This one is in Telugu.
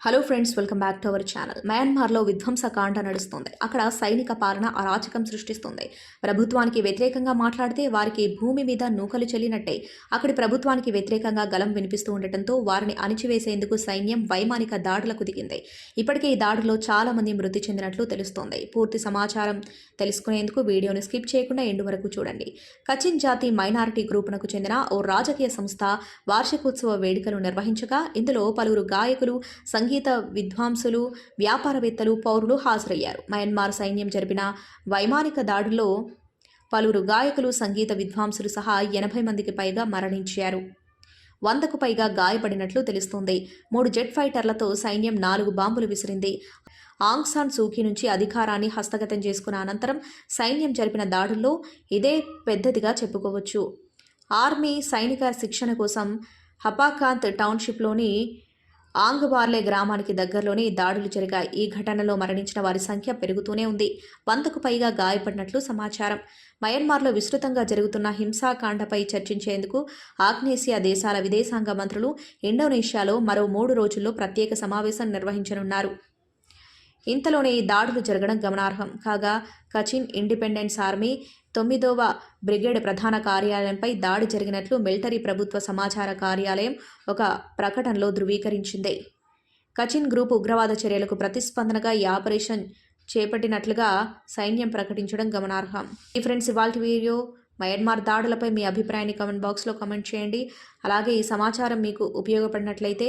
Hello friends welcome back to our channel మయన్మార్లో విధ్వంసకాండ నడుస్తుంది. అక్కడ సైనిక పాలన అరాచకం సృష్టిస్తుంది. ప్రభుత్వానికి వ్యతిరేకంగా మాట్లాడితే వారికి భూమి మీద నూకలు చెల్లినట్టే. అక్కడి ప్రభుత్వానికి వ్యతిరేకంగా గలం వినిపిస్తూ ఉండటంతో వారిని అణిచివేసేందుకు సైన్యం వైమానిక దాడులకు దిగింది. ఇప్పటికే ఈ దాడిలో చాలా మంది మృతి చెందినట్లు తెలుస్తోంది. పూర్తి సమాచారం తెలుసుకునేందుకు వీడియోని స్కిప్ చేయకుండా ఎండు వరకు చూడండి. కచిన్ జాతి మైనారిటీ గ్రూపునకు చెందిన ఓ రాజకీయ సంస్థ వార్షికోత్సవ వేడుకలు నిర్వహించగా ఇందులో పలువురు గాయకులు సంగీత విద్వాంసులు వ్యాపారవేత్తలు పౌరులు హాజరయ్యారు. మయన్మార్ సైన్యం జరిపిన వైమానిక దాడుల్లో పలువురు గాయకులు సంగీత విద్వాంసులు సహా ఎనభై మందికి పైగా మరణించారు. వందకు పైగా గాయపడినట్లు తెలుస్తోంది. మూడు జెట్ ఫైటర్లతో సైన్యం నాలుగు బాంబులు విసిరింది. ఆంగ్ సాన్ సూకీ నుంచి అధికారాన్ని హస్తగతం చేసుకున్న అనంతరం సైన్యం జరిపిన దాడుల్లో ఇదే పెద్దదిగా చెప్పుకోవచ్చు. ఆర్మీ సైనిక శిక్షణ కోసం హపాకాంత్ టౌన్షిప్లోని ఆంగ్బార్లే గ్రామానికి దగ్గరలోనే దాడులు జరిగాయి. ఈ ఘటనలో మరణించిన వారి సంఖ్య పెరుగుతూనే ఉంది. వందకు పైగా గాయపడినట్లు సమాచారం. మయన్మార్లో విస్తృతంగా జరుగుతున్న హింసాకాండపై చర్చించేందుకు ఆగ్నేసియా దేశాల విదేశాంగ మంత్రులు ఇండోనేషియాలో మరో మూడు రోజుల్లో ప్రత్యేక సమావేశం నిర్వహించనున్నారు. ఇంతలోనే ఈ దాడులు జరగడం గమనార్హం. కాగా కచిన్ ఇండిపెండెన్స్ ఆర్మీ తొమ్మిదవ బ్రిగేడ్ ప్రధాన కార్యాలయంపై దాడి జరిగినట్లు మిలిటరీ ప్రభుత్వ సమాచార కార్యాలయం ఒక ప్రకటనలో ధృవీకరించింది. కచిన్ గ్రూప్ ఉగ్రవాద చర్యలకు ప్రతిస్పందనగా ఈ ఆపరేషన్ చేపట్టినట్లుగా సైన్యం ప్రకటించడం గమనార్హం. ఈ ఫ్రెండ్స్ ఇవాళ వీడియో మయన్మార్ దాడులపై మీ అభిప్రాయాన్ని కామెంట్ బాక్స్లో కామెంట్ చేయండి. అలాగే ఈ సమాచారం మీకు ఉపయోగపడినట్లయితే